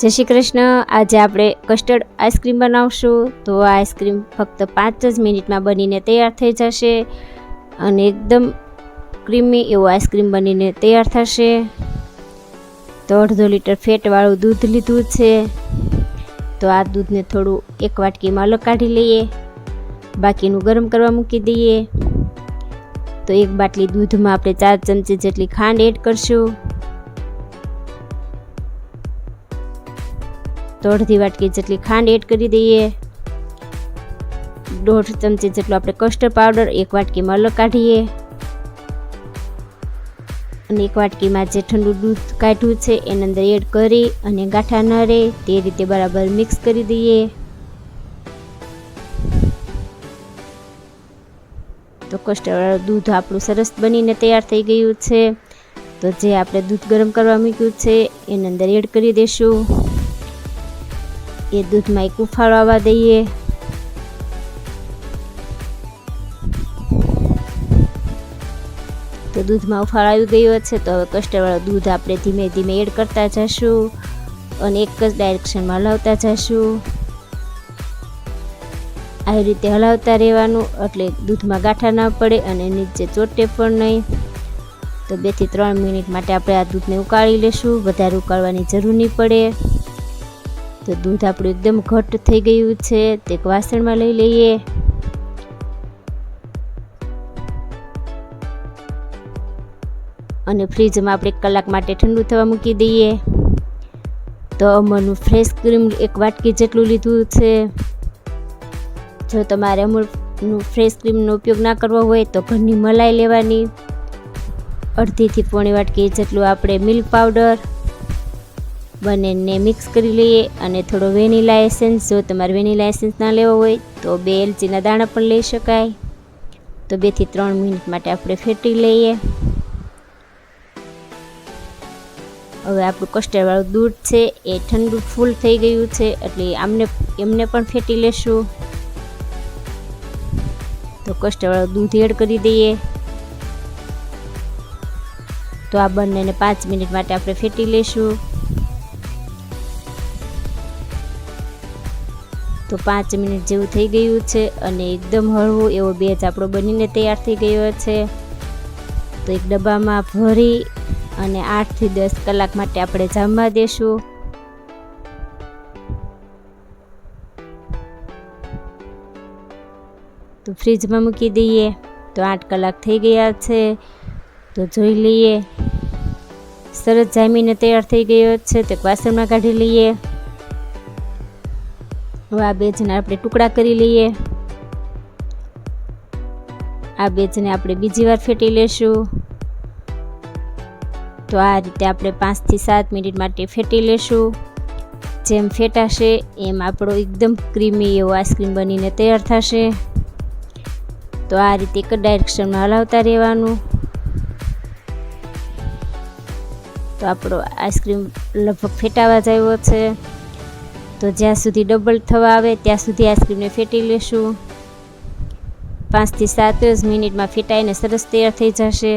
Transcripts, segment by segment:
જય શ્રી કૃષ્ણ. આજે આપણે કસ્ટર્ડ આઈસ્ક્રીમ બનાવશું. તો આ આઈસ્ક્રીમ ફક્ત પાંચ જ મિનિટમાં બનીને તૈયાર થઈ જશે અને એકદમ ક્રીમી એવો આઈસ્ક્રીમ બનીને તૈયાર થશે. તો અડધો લીટર ફેટવાળું દૂધ લીધું છે. તો આ દૂધને થોડું એક વાટકીમાં અલગ કાઢી લઈએ. બાકીનું ગરમ કરવા મૂકી દઈએ. તો એક બાટલી દૂધમાં આપણે ચાર ચમચી જેટલી ખાંડ એડ કરશું. તો અડધી વાટકી જેટલી ખાંડ એડ કરી દઈએ. દોઢ ચમચી જેટલો આપણે કસ્ટર્ડ પાવડર, એક વાટકીમાં અલગ કાઢીએ. અને એક વાટકીમાં જે ઠંડુ દૂધ કાઢ્યું છે એની અંદર એડ કરી અને ગાંઠા ન રહે તે રીતે બરાબર મિક્સ કરી દઈએ. તો કસ્ટર્ડ દૂધ આપણું સરસ બનીને તૈયાર થઈ ગયું છે. તો જે આપણે દૂધ ગરમ કરવા મૂક્યું છે એની અંદર એડ કરી દઈશું એ દૂધમાં એક ઉફાળો આવવા દઈએ. તો દૂધમાં ઉફાળો આવી ગયો છે તો હવે કસ્ટર્ડવાળું દૂધ આપણે ધીમે ધીમે એડ કરતા જશું અને એક જ ડાયરેક્શનમાં હલાવતા જશું. આવી રીતે હલાવતા રહેવાનું, એટલે દૂધમાં ગાંઠા ના પડે અને નીચે ચોટે પણ નહીં. તો બેથી ત્રણ મિનિટ માટે આપણે આ દૂધને ઉકાળી લેશું, વધારે ઉકાળવાની જરૂર નહીં પડે. તો દૂધ આપણું એકદમ ઘટ્ટ થઈ ગયું છે. તે એક વાસણમાં લઈ લઈએ. અને ફ્રીજમાં આપણે એક કલાક માટે ઠંડુ થવા મૂકી દઈએ. તો અમરનું ફ્રેશ ક્રીમ એક વાટકી જેટલું લીધું છે. જો તમારે અમૂલનું ફ્રેશ ક્રીમનો ઉપયોગ ના કરવો હોય તો ઘરની મલાઈ લેવાની. અડધીથી પોણી વાટકી જેટલું આપણે મિલ્ક પાવડર બંનેને મિક્સ કરી લઈએ અને થોડો વેનીલા એસેન્સ જો તમારે વેનીલા એસેન્સ ના લેવો હોય, તો બે એલચીના દાણા પણ લઈ શકાય. તો બેથી ત્રણ મિનિટ માટે આપણે ફેટી લઈએ. હવે આપણું કસ્ટર્ડવાળું દૂધ છે, એ ઠંડુ ફૂલ થઈ ગયું છે, એટલે આમને, એમને પણ ફેટી લેશું. તો કસ્ટર્ડવાળું દૂધ એડ કરી દઈએ. તો આ બંનેને પાંચ મિનિટ માટે આપણે ફેટી લેશું. તો પાંચ મિનિટ જેવું થઈ ગયું છે અને એકદમ હળવું એવો બેચ આપણો બનીને તૈયાર થઈ ગયો છે. તો એક ડબ્બામાં ભરી અને આઠથી દસ કલાક માટે આપણે જામવા દેશું. તો ફ્રીજમાં મૂકી દઈએ. તો આઠ કલાક થઈ ગયા છે. તો જોઈ લઈએ. સરસ જામીને તૈયાર થઈ ગયો છે. તો વાસણમાં કાઢી લઈએ. હવે આ બેજને આપણે ટુકડા કરી લઈએ. આ બેજને આપણે બીજી વાર ફેટી લેશું. તો આ રીતે આપણે પાંચથી સાત મિનિટ માટે ફેટી લેશું. જેમ ફેટાશે એમ આપણો એકદમ ક્રીમી એવો આઈસ્ક્રીમ બનીને તૈયાર થશે. તો આ રીતે એક ડાયરેક્શનમાં હલાવતા રહેવાનું. તો આપણો આઈસ્ક્રીમ લગભગ ફેટાવા જ છે. તો જ્યાં સુધી ડબલ થવા આવે, ત્યાં સુધી આઈસ્ક્રીમને ફેટી લેશું. પાંચથી સાત જ મિનિટમાં ફેટાઈને સરસ તૈયાર થઈ જશે.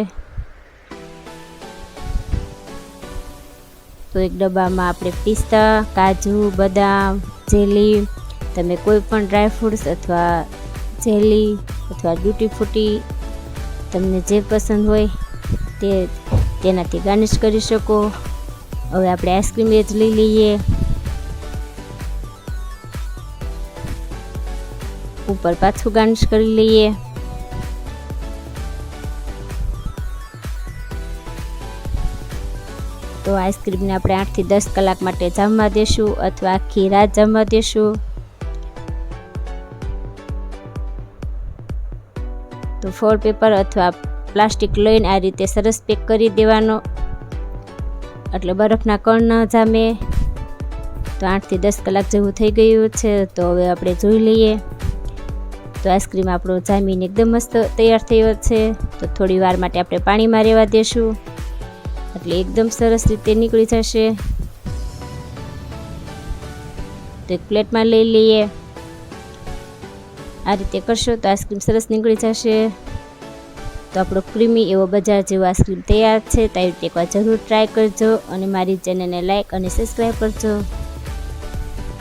તો એક ડબ્બામાં આપણે પિસ્તા, કાજુ, બદામ, જેલી, તમે કોઈ પણ ડ્રાયફ્રૂટ્સ અથવા જેલી અથવા ડ્યુટી ફ્રૂટી તમને જે પસંદ હોય તે તેનાથી ગાર્નિશ કરી શકો. હવે આપણે આઈસ્ક્રીમ એ જ લઈ લઈએ. ઉપર પાછું ગાર્નિશ કરી લઈએ. તો આઈસ્ક્રીમને આપણે આઠથી દસ કલાક માટે જમવા દેશું અથવા આખી રાત જમવા દેશું. તો ફોર પેપર અથવા પ્લાસ્ટિક લઈને આ રીતે સરસ પેક કરી દેવાનો. એટલે બરફના કણ ન જામે. તો આઠથી દસ કલાક જેવું થઈ ગયું છે. તો હવે આપણે જોઈ લઈએ. તો આઈસ્ક્રીમ આપણો જામીને એકદમ મસ્ત તૈયાર થયો છે. તો થોડી વાર માટે આપણે પાણીમાં રહેવા દેશું. એટલે એકદમ સરસ રીતે નીકળી જશે. તો એક પ્લેટમાં લઈ લઈએ. આ રીતે કરશો તો આઈસ્ક્રીમ સરસ નીકળી જશે. તો આપણો ક્રીમી એવો બજાર જેવો આઈસ્ક્રીમ તૈયાર છે. તો આવી રીતે એકવાર જરૂર ટ્રાય કરજો અને મારી ચેનલને લાઇક અને સબસ્ક્રાઈબ કરજો.